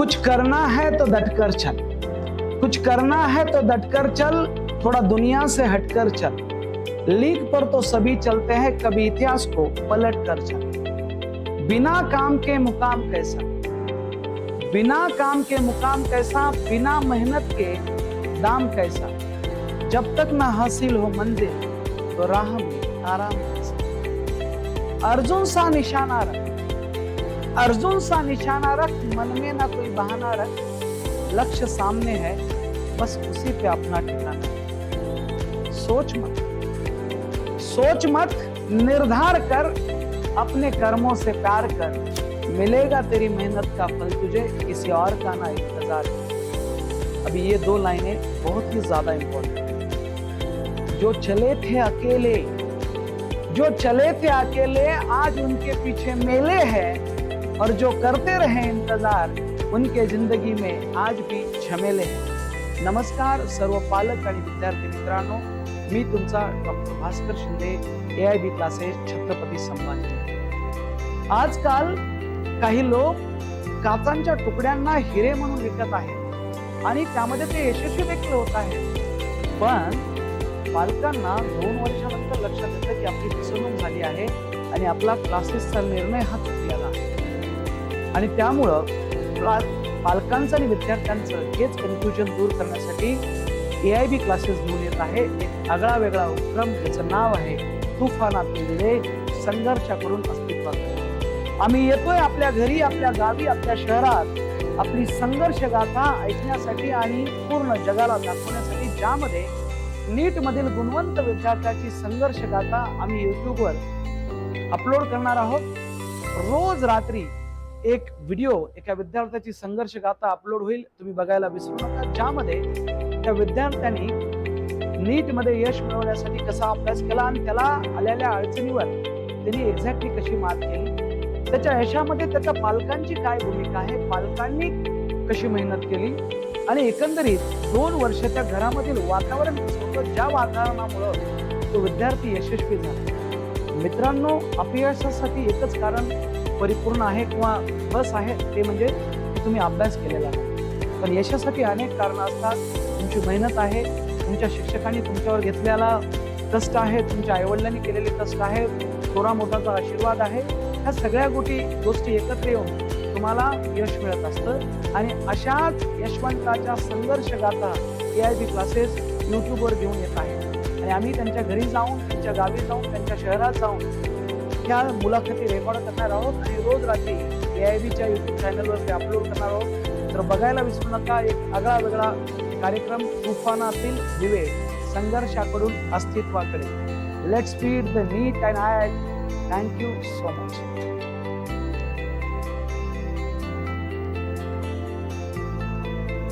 कुछ करना है तो डटकर चल। कुछ करना है तो डटकर चल, थोड़ा दुनिया से हटकर चल। लीक पर तो सभी चलते हैं, कभी इतिहास को पलट कर चल। बिना काम के मुकाम कैसा? बिना काम के मुकाम कैसा? बिना मेहनत के दाम कैसा? जब तक ना हासिल हो मंजिल तो राह में आराम कैसा? अर्जुन सा निशाना रख। अर्जुन सा निशाना रख, मन में ना कोई बहाना रख। लक्ष्य सामने है, बस उसी पे अपना ठिकाना सोच मत। सोच मत, निर्धार कर, अपने कर्मों से प्यार कर। मिलेगा तेरी मेहनत का फल तुझे, किसी और का ना इंतज़ार। अभी ये दो लाइनें बहुत ही ज़्यादा इंपॉर्टेंट जो चले थे अकेले, जो चले थे अकेले, आज उनके पीछे मेले हैं। और जो करते रहे इंतजार उनके जिंदगी में आज भी झमेले हैं। नमस्कार सर्व पालक आणि विद्यार्थी मित्रांनो मी तुमचा doctor Bhaskar Shinde A I B classes Chhatrapati Sambhaji. आजकाल काही लोक काचांच्या तुकड्यांना हिरे म्हणून विकत आहेत आणि त्यामध्ये ते यशस्वी देखील होत आहेत. पण पालकांना दोन वर्षानंतर लक्षात येतं की आपली फसवणूक झाली आहे आणि आपला क्लासेसचा निर्णय हा चुकलेला आहे. आणि त्यामुळं प्ला- पालकांचं आणि विद्यार्थ्यांचं हेच कन्फ्युजन दूर करण्यासाठी ए आय बी क्लासेस घेऊन येत आहे. एक आगळा वेगळा उपक्रम त्याचं नाव आहे तुफानातील विजय संघर्षाकडून अस्तित्वात आम्ही येतोय आपल्या घरी आपल्या गावी आपल्या शहरात. आपली संघर्ष गाथा ऐकण्यासाठी आणि पूर्ण जगाला दाखवण्यासाठी ज्यामध्ये नीट मधील गुणवंत विद्यार्थ्याची संघर्ष गाथा आम्ही युट्यूबवर अपलोड करणार आहोत. रोज रात्री एक व्हिडिओ एका विद्यार्थ्याची संघर्ष गाथा अपलोड होईल तुम्ही बघायला विसरू नका. ज्यामध्ये त्या विद्यार्थ्यांनी नीटमध्ये यश मिळवण्यासाठी कसा अभ्यास केला आणि त्याला आलेल्या अडचणीवर त्यांनी एक्झॅक्टली कशी मात केली? त्याच्या यशामध्ये त्याच्या पालकांची काय भूमिका आहे? पालकांनी कशी मेहनत केली? आणि एकंदरीत दोन वर्ष त्या घरामधील वातावरण होतं? ज्या वातावरणामुळं तो विद्यार्थी यशस्वी झाला. मित्रांनो अपयशासाठी एकच कारण परिपूर्ण आहे किंवा बस आहे ते म्हणजे तुम्ही अभ्यास केलेला नाही. पण यशासाठी अनेक कारणं असतात. तुमची मेहनत आहे तुमच्या शिक्षकांनी तुमच्यावर घेतलेला कष्ट आहे तुमच्या आईवडिलांनी केलेले कष्ट आहे थोडा मोठाचा आशीर्वाद आहे. ह्या सगळ्या गोष्टी गोष्टी एकत्र येऊन तुम्हाला यश मिळत असतं. आणि अशाच यशवंताच्या संघर्ष गाथा ए आय बी क्लासेस यूट्यूबवर घेऊन येत आहेत. आणि आम्ही त्यांच्या घरी जाऊन त्यांच्या गावी जाऊन त्यांच्या शहरात जाऊन त्या मुलाखती रेकॉर्ड करणार आहोत आणि रोज रात्री ए आय बीच्या युट्यूब चॅनलवरती अपलोड करणार आहोत. तर बघायला विसरू नका एक आगळा वेगळा कार्यक्रम तुफानातील दिवे संघर्षाकडून अस्तित्वाकडे. Let speed the neat and I thank you so much